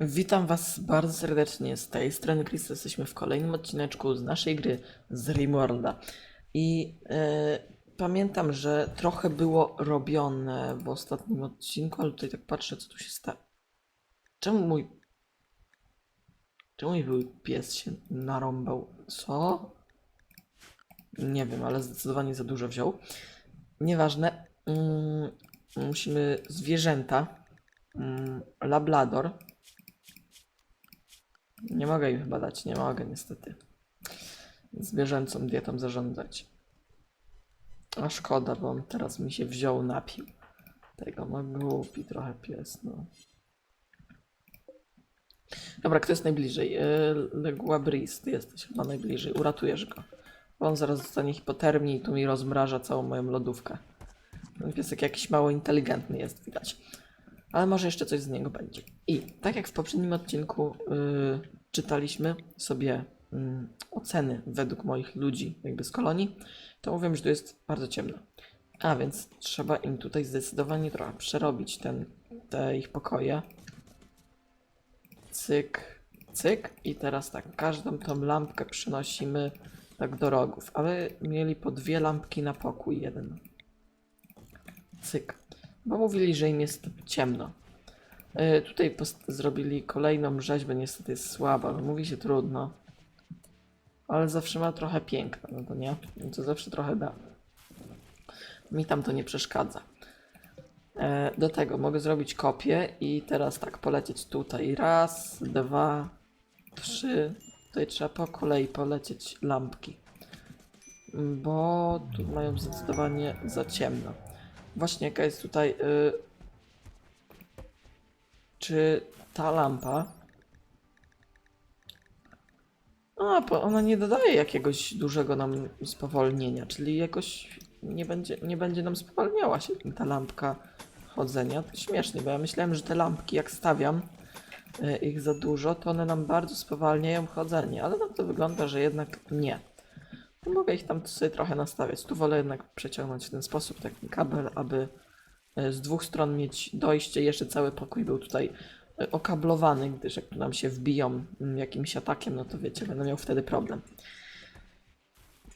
Witam Was bardzo serdecznie z tej strony Chris. Jesteśmy w kolejnym odcineczku z naszej gry z Rimworlda. I e, pamiętam, że trochę było robione w ostatnim odcinku, ale tutaj tak patrzę, co tu się stało. Czemu mój. Czemu mój pies się narąbał? Co? Nie wiem, ale zdecydowanie za dużo wziął. Nieważne. Mm, musimy zwierzęta. Mm, lablador. Nie mogę im chyba dać, nie mogę niestety. Zwierzęcą dietą zarządzać. A szkoda, bo on teraz mi się wziął, napił. Tego, no głupi trochę pies, no. Dobra, kto jest najbliżej? Legua Breeze, ty jesteś chyba najbliżej, uratujesz go. Bo on zaraz dostanie hipotermii i tu mi rozmraża całą moją lodówkę. Ten piesek jakiś mało inteligentny jest, widać ale może jeszcze coś z niego będzie. I tak jak w poprzednim odcinku yy, czytaliśmy sobie yy, oceny według moich ludzi, jakby z kolonii, to mówię, że tu jest bardzo ciemno. A więc trzeba im tutaj zdecydowanie trochę przerobić ten, te ich pokoje. Cyk, cyk. I teraz tak, każdą tą lampkę przynosimy tak do rogów, ale mieli po dwie lampki na pokój jeden. Cyk. Bo mówili, że im jest ciemno. E, tutaj zrobili kolejną rzeźbę, niestety jest słaba, ale mówi się trudno. Ale zawsze ma trochę piękna, no to nie? No to zawsze trochę da. Mi tam to nie przeszkadza. E, do tego mogę zrobić kopię i teraz tak, polecieć tutaj. Raz, dwa, trzy. Tutaj trzeba po kolei polecieć lampki. Bo tu mają zdecydowanie za ciemno. Właśnie jaka jest tutaj. Y... Czy ta lampa. A, bo ona nie dodaje jakiegoś dużego nam spowolnienia, czyli jakoś nie będzie, nie będzie nam spowalniała się ta lampka chodzenia. To śmiesznie, bo ja myślałem, że te lampki, jak stawiam y, ich za dużo, to one nam bardzo spowalniają chodzenie, ale na to wygląda, że jednak nie. To mogę ich tam sobie trochę nastawiać. Tu wolę jednak przeciągnąć w ten sposób taki kabel, aby e, z dwóch stron mieć dojście. Jeszcze cały pokój był tutaj e, okablowany, gdyż jak tu nam się wbiją mm, jakimś atakiem, no to wiecie, będę miał wtedy problem.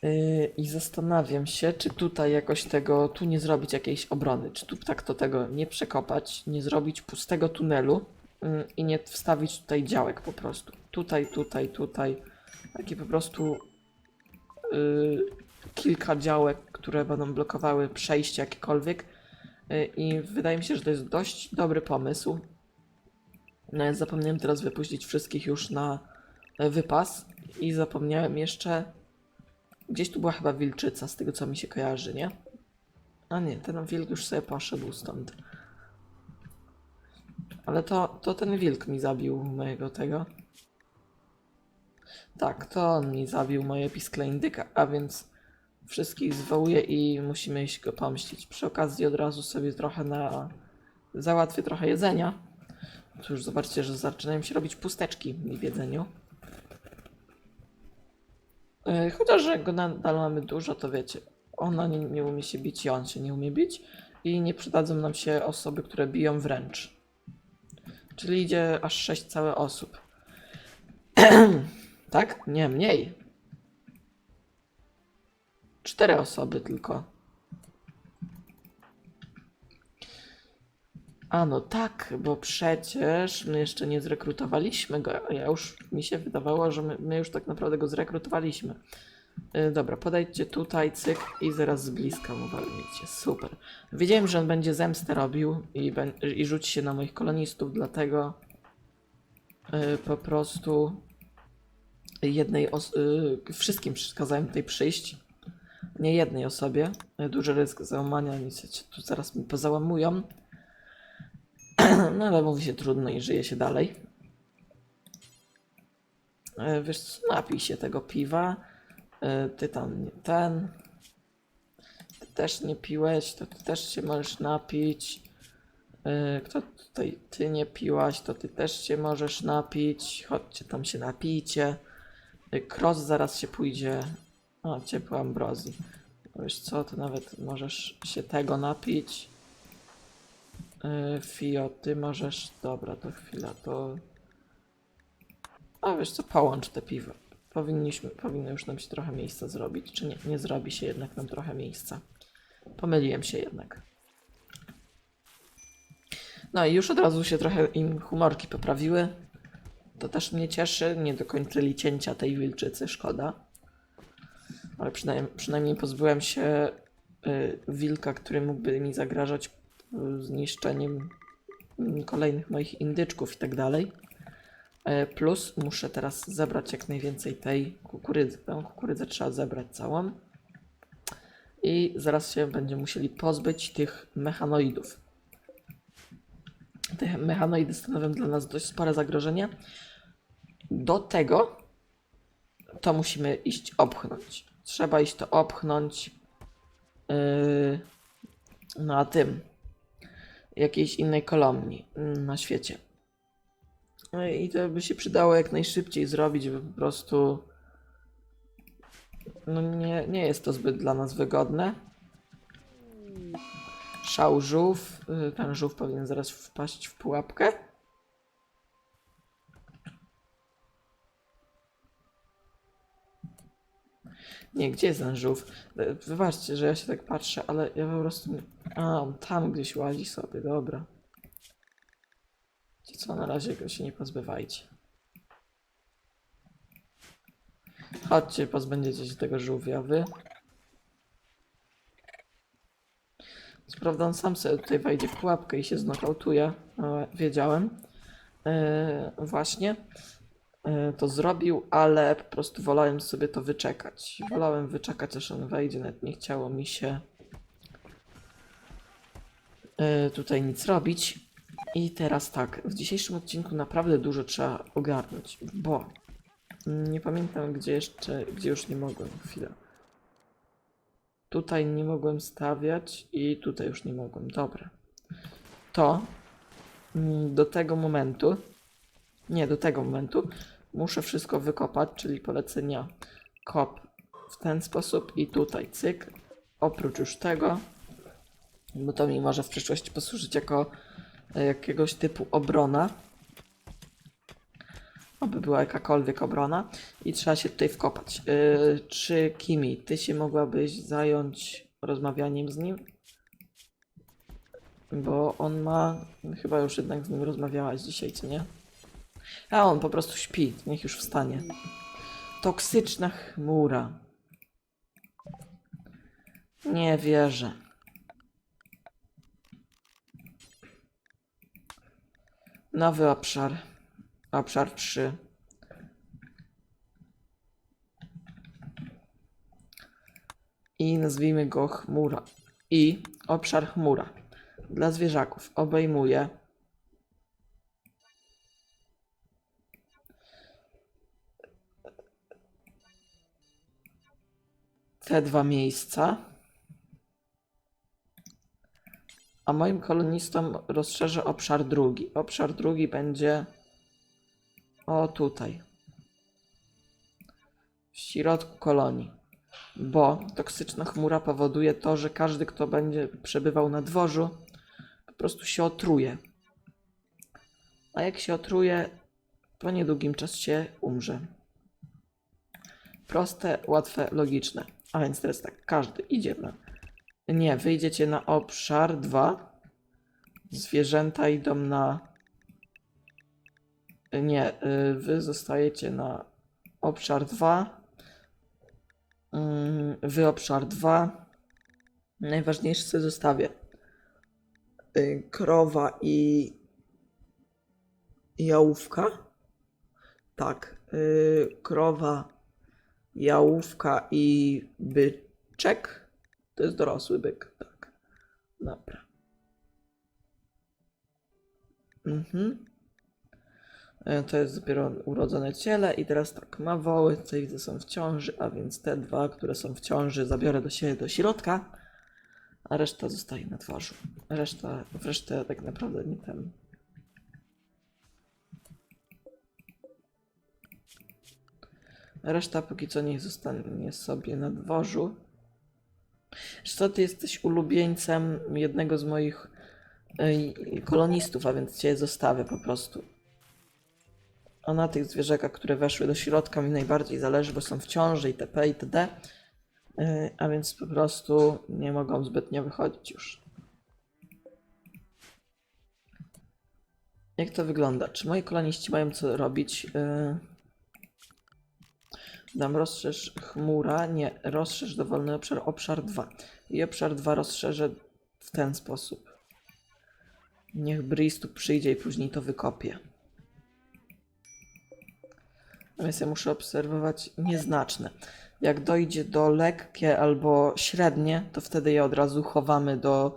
Yy, I zastanawiam się, czy tutaj jakoś tego, tu nie zrobić jakiejś obrony, czy tu tak to tego nie przekopać, nie zrobić pustego tunelu yy, i nie wstawić tutaj działek po prostu. Tutaj, tutaj, tutaj. Takie po prostu kilka działek, które będą blokowały przejście jakiekolwiek. Y, I wydaje mi się, że to jest dość dobry pomysł. Nawet zapomniałem teraz wypuścić wszystkich już na e, wypas. I zapomniałem jeszcze. Gdzieś tu była chyba wilczyca, z tego co mi się kojarzy, nie? A nie, ten wilk już sobie poszedł stąd. Ale to, to ten wilk mi zabił mojego tego. Tak, to on mi zabił moje piskle indyka, a więc wszystkich zwołuję i musimy iść go pomścić. Przy okazji od razu sobie trochę na... załatwię trochę jedzenia. Tu już zobaczcie, że zaczynają się robić pusteczki w jedzeniu. Yy, Chociaż, że go nadal mamy dużo, to wiecie, ona nie, nie umie się bić i on się nie umie bić. I nie przydadzą nam się osoby, które biją wręcz. Czyli idzie aż 6 całe osób. Tak? Nie, mniej. Cztery osoby tylko. A no tak, bo przecież my jeszcze nie zrekrutowaliśmy go. Ja już mi się wydawało, że my, my już tak naprawdę go zrekrutowaliśmy. Yy, dobra, podejdźcie tutaj, cyk i zaraz z bliska mu. Super. Wiedziałem, że on będzie zemstę robił i, i rzuci się na moich kolonistów, dlatego yy, po prostu jednej y, wszystkim kazałem tutaj przyjść. Nie jednej osobie. Duży ryzyko załamania, nic się tu zaraz mi pozałamują. No ale mówi się trudno i żyje się dalej. Y, Wiesz co, napij się tego piwa. Y, Ty tam nie ten. Ty też nie piłeś, to ty też się możesz napić. Y, Kto tutaj ty nie piłaś, to ty też się możesz napić. Chodźcie tam się napijcie. Cross zaraz się pójdzie. O, ciepła ambrozji. Wiesz co, to nawet możesz się tego napić. Yy, Fio, ty możesz. Dobra, to chwila, to A wiesz co, połącz te piwo. Powinniśmy, powinno już nam się trochę miejsca zrobić. Czy nie? Nie zrobi się jednak nam trochę miejsca. Pomyliłem się jednak. No i już od razu się trochę im humorki poprawiły. To też mnie cieszy. Nie dokończyli cięcia tej wilczycy, szkoda. Ale przynajmniej, przynajmniej pozbyłem się y, wilka, który mógłby mi zagrażać y, zniszczeniem kolejnych moich indyczków i tak dalej. E, Plus muszę teraz zebrać jak najwięcej tej kukurydzy. Tę kukurydzę trzeba zebrać całą. I zaraz się będziemy musieli pozbyć tych mechanoidów. Te mechanoidy stanowią dla nas dość spore zagrożenie. Do tego to musimy iść opchnąć. Trzeba iść to opchnąć yy, na tym jakiejś innej kolumni mm, na świecie. No I to by się przydało jak najszybciej zrobić, bo po prostu no nie, nie jest to zbyt dla nas wygodne. Szał żółw. Ten żółw powinien zaraz wpaść w pułapkę. Nie, gdzie jest ten żółw? Y, Wybaczcie, że ja się tak patrzę, ale ja po prostu... A, on tam gdzieś łazi sobie, dobra. Wiecie co, na razie go się nie pozbywajcie. Chodźcie, pozbędziecie się tego żółwia, wy. Co prawda on sam sobie tutaj wejdzie w pułapkę i się znokautuje, ale wiedziałem. Yy, właśnie. Yy, to zrobił, ale po prostu wolałem sobie to wyczekać. Wolałem wyczekać, aż on wejdzie, nawet nie chciało mi się yy, tutaj nic robić. I teraz tak, w dzisiejszym odcinku naprawdę dużo trzeba ogarnąć, bo nie pamiętam gdzie jeszcze, gdzie już nie mogłem, chwilę. Tutaj nie mogłem stawiać i tutaj już nie mogłem, dobra. To mm, do tego momentu, nie do tego momentu, muszę wszystko wykopać, czyli polecenia kop w ten sposób i tutaj cyk. Oprócz już tego, bo to mi może w przyszłości posłużyć jako e, jakiegoś typu obrona. Oby była jakakolwiek obrona. I trzeba się tutaj wkopać. Yy, czy Kimi, ty się mogłabyś zająć rozmawianiem z nim? Bo on ma. Chyba już jednak z nim rozmawiałaś dzisiaj, co nie? A on po prostu śpi. Niech już wstanie. Toksyczna chmura. Nie wierzę. Nowy obszar. Obszar 3. I nazwijmy go chmura. I obszar chmura dla zwierzaków obejmuje te dwa miejsca. A moim kolonistom rozszerzę obszar drugi. Obszar drugi będzie o tutaj. W środku kolonii. Bo toksyczna chmura powoduje to, że każdy, kto będzie przebywał na dworzu, po prostu się otruje. A jak się otruje, po niedługim czasie umrze. Proste, łatwe, logiczne. A więc teraz tak, każdy idzie na. Nie, wyjdziecie na obszar 2. Zwierzęta idą na nie, y, wy zostajecie na obszar 2. Mm, Wy obszar 2. Najważniejsze zostawię. Y, Krowa i jałówka. Tak. y, Krowa, jałówka i byczek. To jest dorosły byk. Tak. Dobra. Mhm. E, To jest dopiero urodzone ciele i teraz tak, ma woły, tutaj widzę są w ciąży, a więc te dwa, które są w ciąży zabiorę do siebie do środka, a reszta zostaje na dworzu. Reszta, resztę tak naprawdę nie ten. Reszta póki co niech zostanie sobie na dworzu. Zresztą ty jesteś ulubieńcem jednego z moich y, kolonistów, a więc cię zostawię po prostu. A na tych zwierzakach, które weszły do środka mi najbardziej zależy, bo są w ciąży itp. itd. Yy, A więc po prostu nie mogą zbytnio wychodzić już. Jak to wygląda? Czy moi koloniści mają co robić? Yy... Dam rozszerz chmura, nie, rozszerz dowolny obszar, obszar 2. I obszar 2 rozszerzę w ten sposób. Niech Breeze tu przyjdzie i później to wykopie. Natomiast ja muszę obserwować nieznaczne. Jak dojdzie do lekkie albo średnie, to wtedy je od razu chowamy do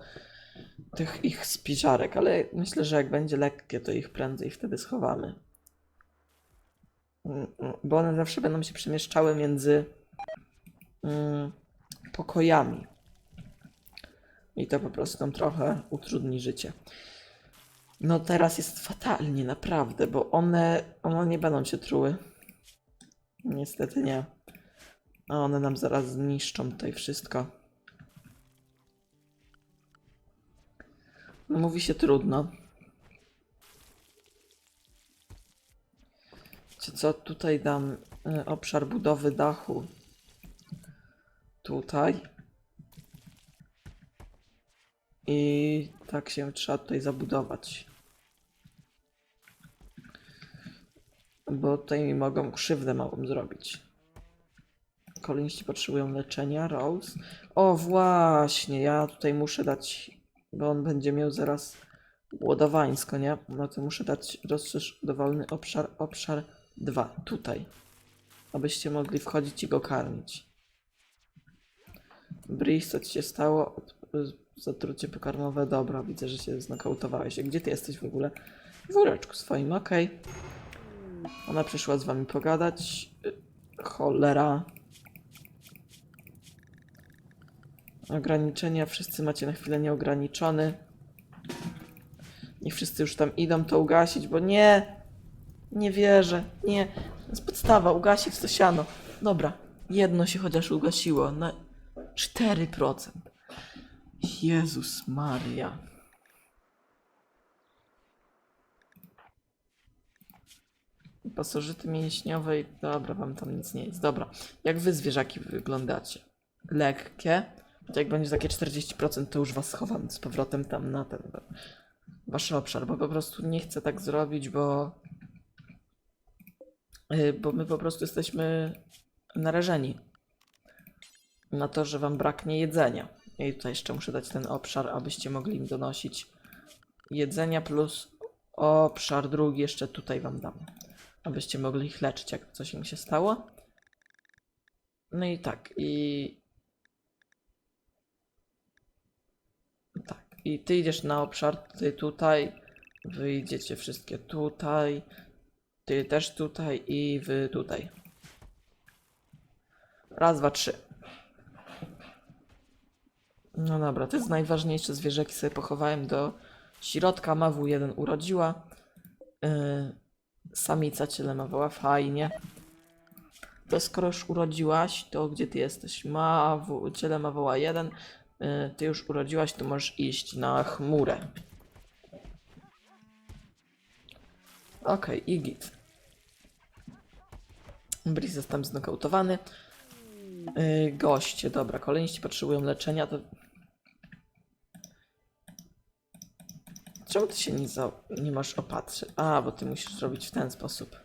tych ich spiżarek, ale myślę, że jak będzie lekkie, to ich prędzej wtedy schowamy. Bo one zawsze będą się przemieszczały między mm, pokojami. I to po prostu nam trochę utrudni życie. No teraz jest fatalnie, naprawdę, bo one, one nie będą się truły. Niestety nie. A one nam zaraz zniszczą tutaj wszystko. Mówi się trudno. Wiecie co, tutaj dam y, obszar budowy dachu. Tutaj. I tak się trzeba tutaj zabudować. Bo tutaj mi mogą krzywdę małą zrobić. Koloniści potrzebują leczenia, Rose. O właśnie, ja tutaj muszę dać, bo on będzie miał zaraz głodowańsko, nie? No to muszę dać rozszerz dowolny obszar, obszar 2, tutaj. Abyście mogli wchodzić i go karmić. Breeze, co ci się stało? Od- Zatrucie pokarmowe, dobra, widzę, że się znakautowałeś. A Gdzie ty jesteś w ogóle? W woreczku swoim, okej. Ona przyszła z wami pogadać. Y, Cholera. Ograniczenia, wszyscy macie na chwilę nieograniczony. Niech wszyscy już tam idą to ugasić, bo nie! Nie wierzę, nie. To jest podstawa, ugasić to siano. Dobra, jedno się chociaż ugasiło, na 4%. Jezus Maria. Pasożyty mięśniowej, dobra, wam tam nic nie jest. Dobra, jak wy zwierzaki wyglądacie? Lekkie. Jak będzie takie 40%, to już was schowam z powrotem tam na ten wasz obszar, bo po prostu nie chcę tak zrobić, bo bo my po prostu jesteśmy narażeni na to, że wam braknie jedzenia. I tutaj jeszcze muszę dać ten obszar, abyście mogli im donosić jedzenia plus obszar drugi jeszcze tutaj wam dam, abyście mogli ich leczyć, jak coś im się stało. No i tak, i tak, i ty idziesz na obszar, ty tutaj, wy idziecie wszystkie tutaj, ty też tutaj i wy tutaj. Raz, dwa, trzy. No dobra, to jest najważniejsze zwierzaki sobie pochowałem do środka. Mawu jeden urodziła. Yy, samica cię lemowała, fajnie. To skoro już urodziłaś, to gdzie ty jesteś? Mawu, cię lemowała jeden. Yy, ty już urodziłaś, to możesz iść na chmurę. Okej, i git. Breeze tam znokautowany. Yy, goście, dobra, kolejści potrzebują leczenia, to... Czemu ty się nie, za... nie masz opatrzy? A, bo ty musisz zrobić w ten sposób.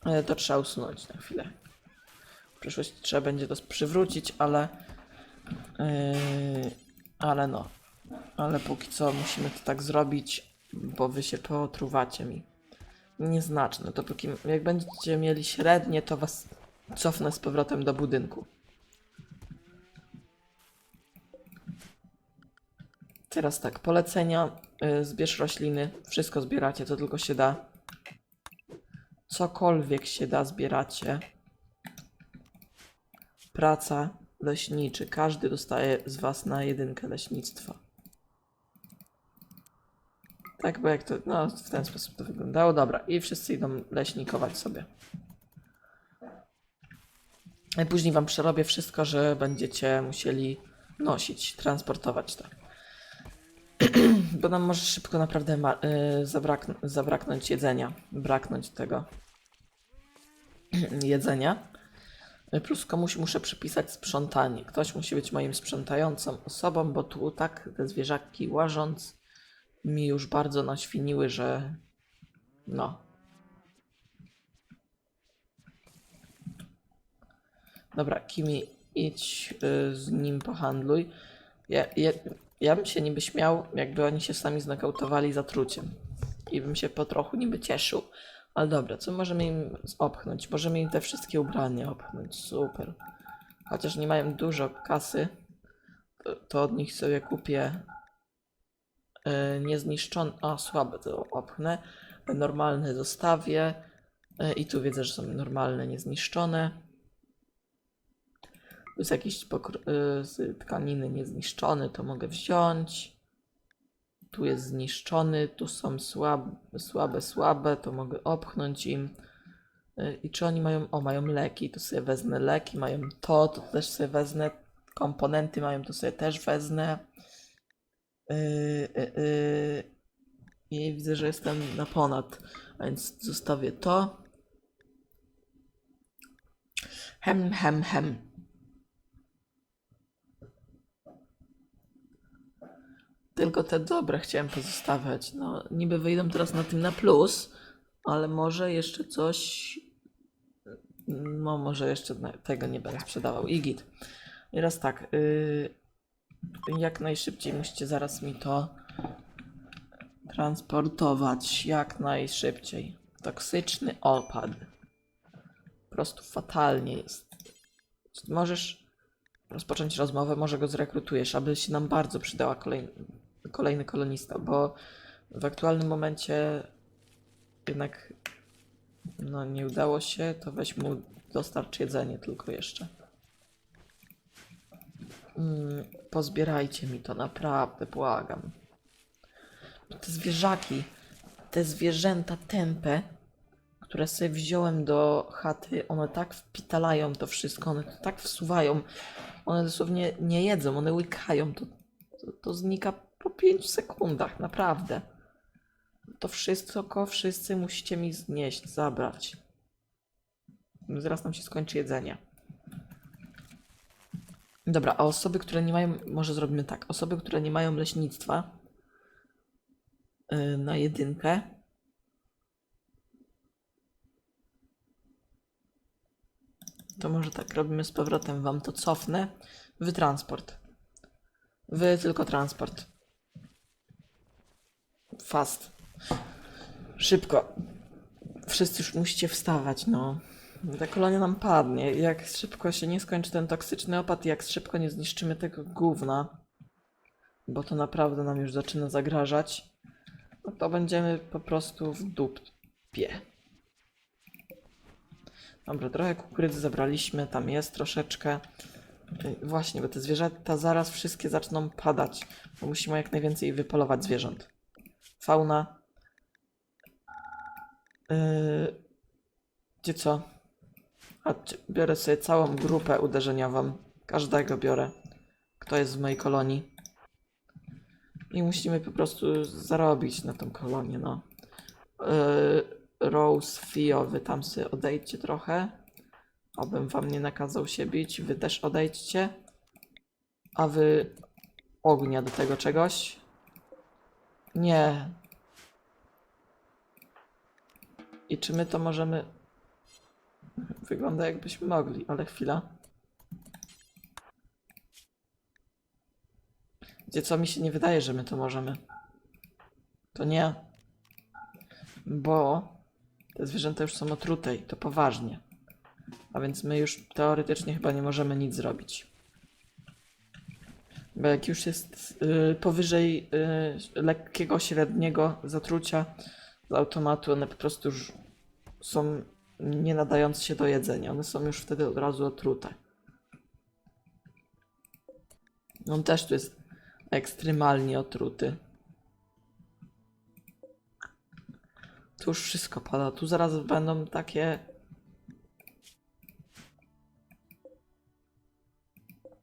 Ale to trzeba usunąć na chwilę. W przyszłości trzeba będzie to przywrócić, ale... Yy, ale no. Ale póki co musimy to tak zrobić, bo wy się potruwacie mi nieznaczne. Dopóki jak będziecie mieli średnie, to was cofnę z powrotem do budynku. Teraz tak, polecenia. y, Zbierz rośliny. Wszystko zbieracie, co tylko się da. Cokolwiek się da, zbieracie. Praca, leśniczy. Każdy dostaje z was na jedynkę leśnictwo. Tak, bo jak to, no w ten sposób to wyglądało. Dobra, i wszyscy idą leśnikować sobie. Później wam przerobię wszystko, że będziecie musieli nosić, transportować to. Bo nam może szybko naprawdę y, zabrak- zabraknąć jedzenia. Braknąć tego jedzenia. Plus komuś muszę przypisać sprzątanie. Ktoś musi być moim sprzątającą osobą, bo tu tak te zwierzaki łażąc mi już bardzo naświniły, że no. Dobra, Kimi, idź y, z nim pohandluj. Ja, ja, ja bym się niby śmiał, jakby oni się sami znakautowali zatruciem. I bym się po trochu niby cieszył. Ale dobra, co możemy im opchnąć? Możemy im te wszystkie ubrania opchnąć. Super. Chociaż nie mają dużo kasy, to, to od nich sobie kupię e, niezniszczone. A, słabe to opchnę. Normalne zostawię. E, I tu widzę, że są normalne, niezniszczone. Tu jest jakiś y, z tkaniny niezniszczony, to mogę wziąć. Tu jest zniszczony, tu są słabe, słabe, słabe, to mogę opchnąć im. I czy oni mają, o mają leki, to sobie wezmę leki, mają to, to też sobie wezmę. Komponenty mają, to sobie też wezmę. Yy, yy, yy. I widzę, że jestem na ponad, a więc zostawię to. Hem, hem, hem. Tylko te dobre chciałem pozostawiać. No, niby wyjdą teraz na tym na plus, ale może jeszcze coś. No, może jeszcze tego nie będę sprzedawał. I git. I teraz tak. Yy, jak najszybciej musicie zaraz mi to transportować. Jak najszybciej. Toksyczny opad. Po prostu fatalnie jest. Możesz rozpocząć rozmowę, może go zrekrutujesz, aby się nam bardzo przydała kolej, kolejny kolonista, bo w aktualnym momencie jednak no nie udało się, to weź mu dostarcz jedzenie tylko jeszcze. Mm, pozbierajcie mi to, naprawdę, błagam. Te zwierzaki, te zwierzęta tępe, które sobie wziąłem do chaty, one tak wpitalają to wszystko, one to tak wsuwają, one dosłownie nie jedzą, one łykają, to, to, to znika po 5 sekundach, naprawdę. To wszystko, wszyscy musicie mi znieść, zabrać. Zaraz nam się skończy jedzenie. Dobra, a osoby, które nie mają, może zrobimy tak, osoby, które nie mają leśnictwa yy, na jedynkę, To może tak robimy z powrotem, wam to cofnę. Wy transport. Wy tylko transport. Fast. Szybko. Wszyscy już musicie wstawać, no. Ta kolonia nam padnie. Jak szybko się nie skończy ten toksyczny opad, jak szybko nie zniszczymy tego gówna, bo to naprawdę nam już zaczyna zagrażać, no to będziemy po prostu w dupie. Dobra, trochę kukurydzy zabraliśmy, tam jest troszeczkę. Właśnie, bo te zwierzęta zaraz wszystkie zaczną padać, bo musimy jak najwięcej wypolować zwierząt. Fauna. Yy, gdzie co? Czy- biorę sobie całą grupę uderzeniową. Każdego biorę, kto jest w mojej kolonii. I musimy po prostu zarobić na tą kolonię, no. Yy, Rose, Fio, wy tam sobie odejdźcie trochę. Obym wam nie nakazał się bić, wy też odejdźcie. A wy ognia do tego czegoś. Nie. I czy my to możemy... Wygląda jakbyśmy mogli, ale chwila. Gdzie co mi się nie wydaje, że my to możemy. To nie. Bo te zwierzęta już są otrute i to poważnie. A więc my już teoretycznie chyba nie możemy nic zrobić. Bo jak już jest y, powyżej y, lekkiego, średniego zatrucia z automatu, one po prostu już są nie nadające się do jedzenia. One są już wtedy od razu otrute. On też tu jest ekstremalnie otruty. Tu już wszystko pada. Tu zaraz będą takie.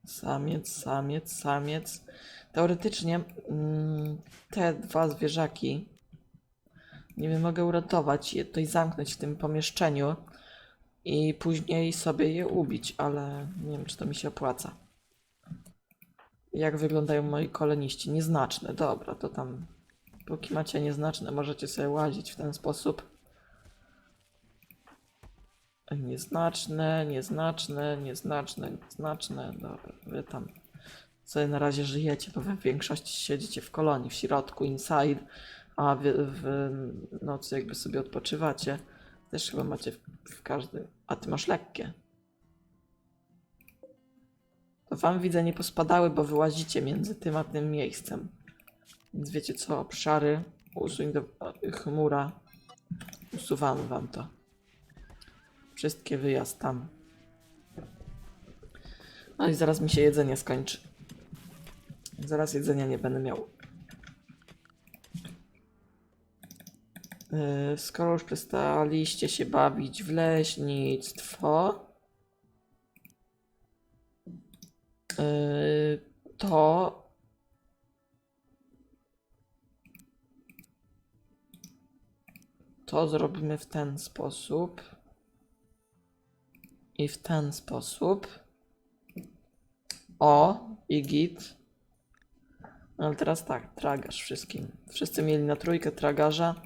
Samiec, samiec, samiec. Teoretycznie mm, te dwa zwierzaki nie wiem, mogę uratować je tutaj zamknąć w tym pomieszczeniu i później sobie je ubić, ale nie wiem, czy to mi się opłaca. Jak wyglądają moi koloniści? Nieznaczne, dobra, to tam póki macie nieznaczne, możecie sobie łazić w ten sposób. Nieznaczne, nieznaczne, nieznaczne, nieznaczne, dobra, wy tam sobie na razie żyjecie, bo wy w większości siedzicie w kolonii, w środku, inside, a w nocy jakby sobie odpoczywacie. Też chyba macie w, w każdym. A ty masz lekkie. To wam widzę nie pospadały, bo wyłazicie między tym a tym miejscem. Więc wiecie co, obszary, usuń do chmura. Usuwamy wam to. Wszystkie wyjazd tam. No i zaraz mi się jedzenie skończy. Zaraz jedzenia nie będę miał. Skoro już przestaliście się bawić w leśnictwo, yy, to to zrobimy w ten sposób i w ten sposób. O, i git. Ale teraz tak, tragarz wszystkim. Wszyscy mieli na trójkę tragarza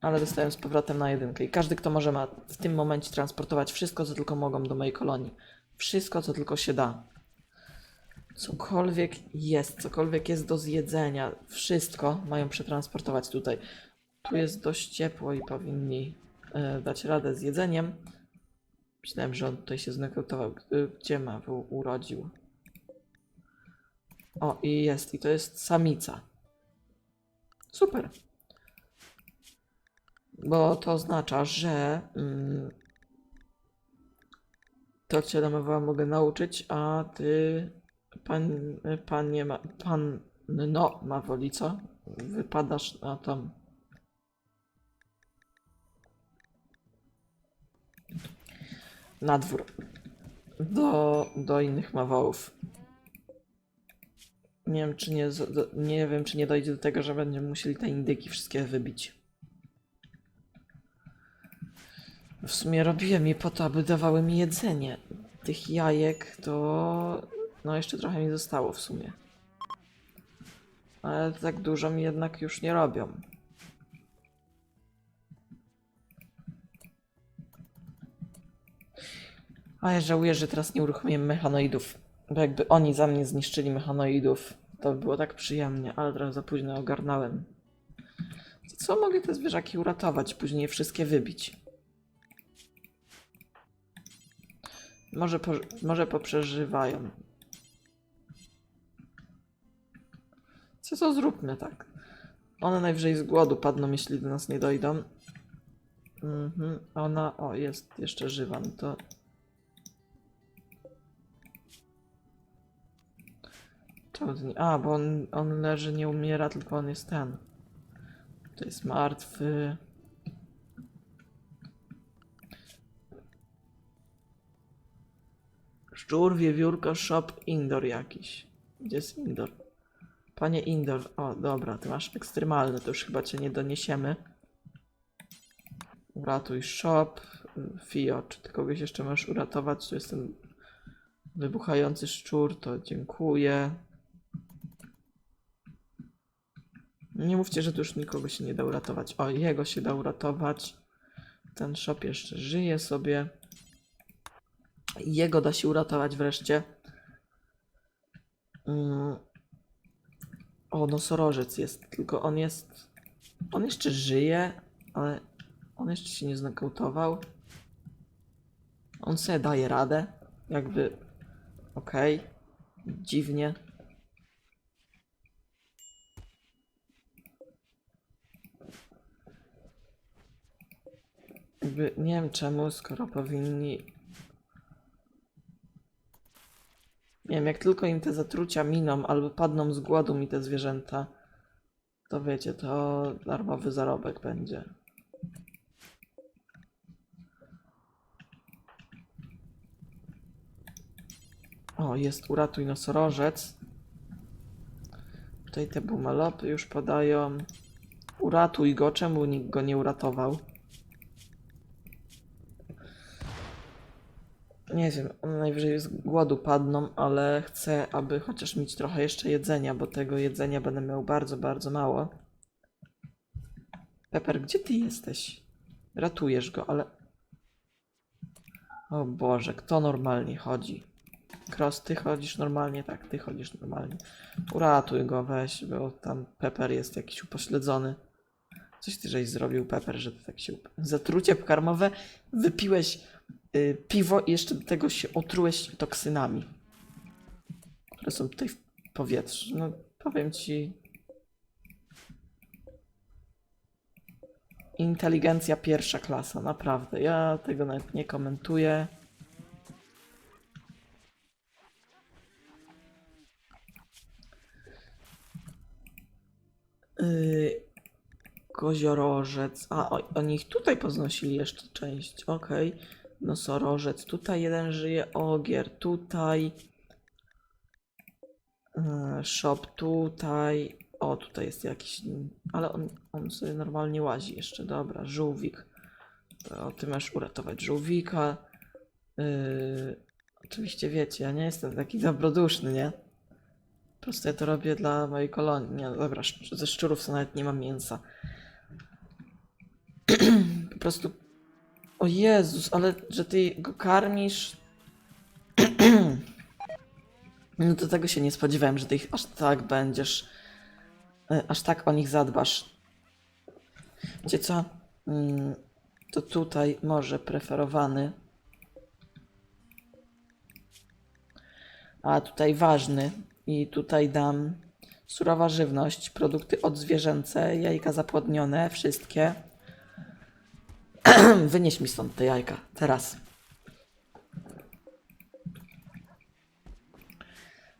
ale dostają z powrotem na jedynkę. I każdy, kto może, ma w tym momencie transportować wszystko, co tylko mogą do mojej kolonii. Wszystko, co tylko się da. Cokolwiek jest, cokolwiek jest do zjedzenia, wszystko mają przetransportować tutaj. Tu jest dość ciepło i powinni e, dać radę z jedzeniem. Myślałem, że on tutaj się znokautował. G- Gdzie ma? Urodził. O, i jest. I to jest samica. Super. Bo to oznacza, że mm, to cię namowała mogę nauczyć, a ty pan, pan nie ma, pan no ma woli, co? Wypadasz na tą na dwór do, do innych mawołów. Nie wiem, czy nie, nie wiem, czy nie dojdzie do tego, że będziemy musieli te indyki wszystkie wybić. W sumie robiłem je po to, aby dawały mi jedzenie. Tych jajek to... No jeszcze trochę mi zostało w sumie. Ale tak dużo mi jednak już nie robią. A ja żałuję, że teraz nie uruchomiłem mechanoidów. Bo jakby oni za mnie zniszczyli mechanoidów, to by było tak przyjemnie, ale teraz za późno ogarnąłem. Co mogę te zwierzaki uratować, później wszystkie wybić? Może, po, może poprzeżywają. Co to zróbmy tak? One najwyżej z głodu padną, jeśli do nas nie dojdą. Mhm. Ona, o, jest jeszcze żywa, no to... Czemu to. A, bo on, on leży, nie umiera, tylko on jest ten. To jest martwy. Szczur, wiewiórka, shop, indoor jakiś. Gdzie jest indoor? Panie indoor. O, dobra, ty masz ekstremalny, to już chyba cię nie doniesiemy. Uratuj shop. Fio, czy ty kogoś jeszcze możesz uratować? Tu jest ten wybuchający szczur, to dziękuję. Nie mówcie, że tu już nikogo się nie da uratować. O, jego się da uratować. Ten shop jeszcze żyje sobie. Jego da się uratować wreszcie. Mm. O, nosorożec jest, tylko on jest. On jeszcze żyje, ale on jeszcze się nie znokautował. On sobie daje radę. Jakby. Okej. Dziwnie. Jakby nie wiem czemu, skoro powinni Nie wiem, jak tylko im te zatrucia miną albo padną z głodu mi te zwierzęta, to wiecie, to darmowy zarobek będzie. O, jest uratuj nosorożec. Tutaj te bumalopy już podają. Uratuj go, czemu nikt go nie uratował? Nie wiem, najwyżej z głodu padną, ale chcę, aby chociaż mieć trochę jeszcze jedzenia, bo tego jedzenia będę miał bardzo, bardzo mało. Pepper, gdzie ty jesteś? Ratujesz go, ale... O Boże, kto normalnie chodzi? Cross, ty chodzisz normalnie? Tak, ty chodzisz normalnie. Uratuj go, weź, bo tam Pepper jest jakiś upośledzony. Coś ty żeś zrobił, Pepper, że ty tak się... Zatrucie karmowe, wypiłeś piwo i jeszcze do tego się otrułeś toksynami, które są tutaj w powietrzu. No, powiem ci... Inteligencja pierwsza klasa, naprawdę. Ja tego nawet nie komentuję. Yy, koziorożec. A, o, oni ich tutaj poznosili jeszcze część. Okej. Nosorożec. Tutaj jeden żyje. Ogier. Tutaj. Yy, shop tutaj. O, tutaj jest jakiś. Ale on, on sobie normalnie łazi jeszcze. Dobra, żółwik. To ty masz uratować żółwika. Yy, oczywiście wiecie, ja nie jestem taki dobroduszny, nie? Po prostu ja to robię dla mojej kolonii. Nie, dobra, ze szczurów to nawet nie mam mięsa. po prostu. O Jezus, ale że ty go karmisz. no to tego się nie spodziewałem, że ty ich aż tak będziesz. e, Aż tak o nich zadbasz. Wiecie co? Mm, To tutaj może preferowany. A tutaj ważny. I tutaj dam surowa żywność, produkty odzwierzęce, jajka zapłodnione, wszystkie. Wynieś mi stąd te jajka, teraz.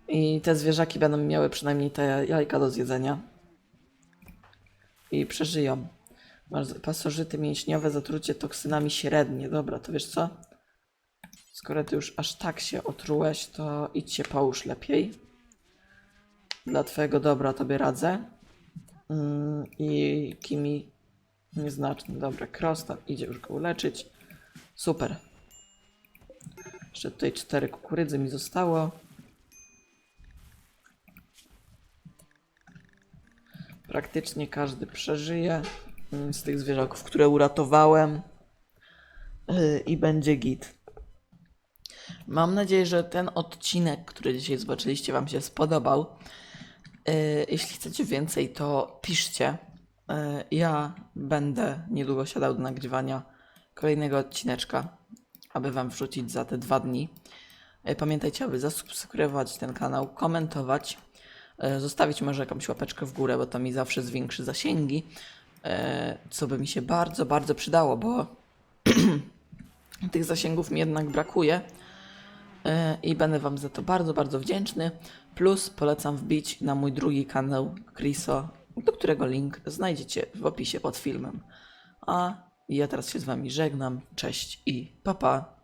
I te zwierzaki będą miały przynajmniej te jajka do zjedzenia. I przeżyją. Masz pasożyty mięśniowe, zatrucie toksynami średnie. Dobra, to wiesz co? Skoro ty już aż tak się otrułeś, to idź się połóż lepiej. Dla twojego dobra tobie radzę. Mm, I Kimi nieznaczny. Dobra, Cross tam idzie już go uleczyć. Super. Jeszcze tutaj cztery kukurydzy mi zostało. Praktycznie każdy przeżyje mm, z tych zwierzaków, które uratowałem. Yy, I będzie git. Mam nadzieję, że ten odcinek, który dzisiaj zobaczyliście, Wam się spodobał. Yy, Jeśli chcecie więcej, to piszcie. Yy, Ja będę niedługo siadał do nagrywania kolejnego odcineczka, aby Wam wrzucić za te dwa dni. Yy, Pamiętajcie, aby zasubskrybować ten kanał, komentować, yy, zostawić może jakąś łapeczkę w górę, bo to mi zawsze zwiększy zasięgi, co by mi się bardzo, bardzo przydało, bo tych zasięgów mi jednak brakuje. E, i będę Wam za to bardzo, bardzo wdzięczny. Plus polecam wbić na mój drugi kanał Chriso, do którego link znajdziecie w opisie pod filmem. A ja teraz się z Wami żegnam. Cześć i pa pa.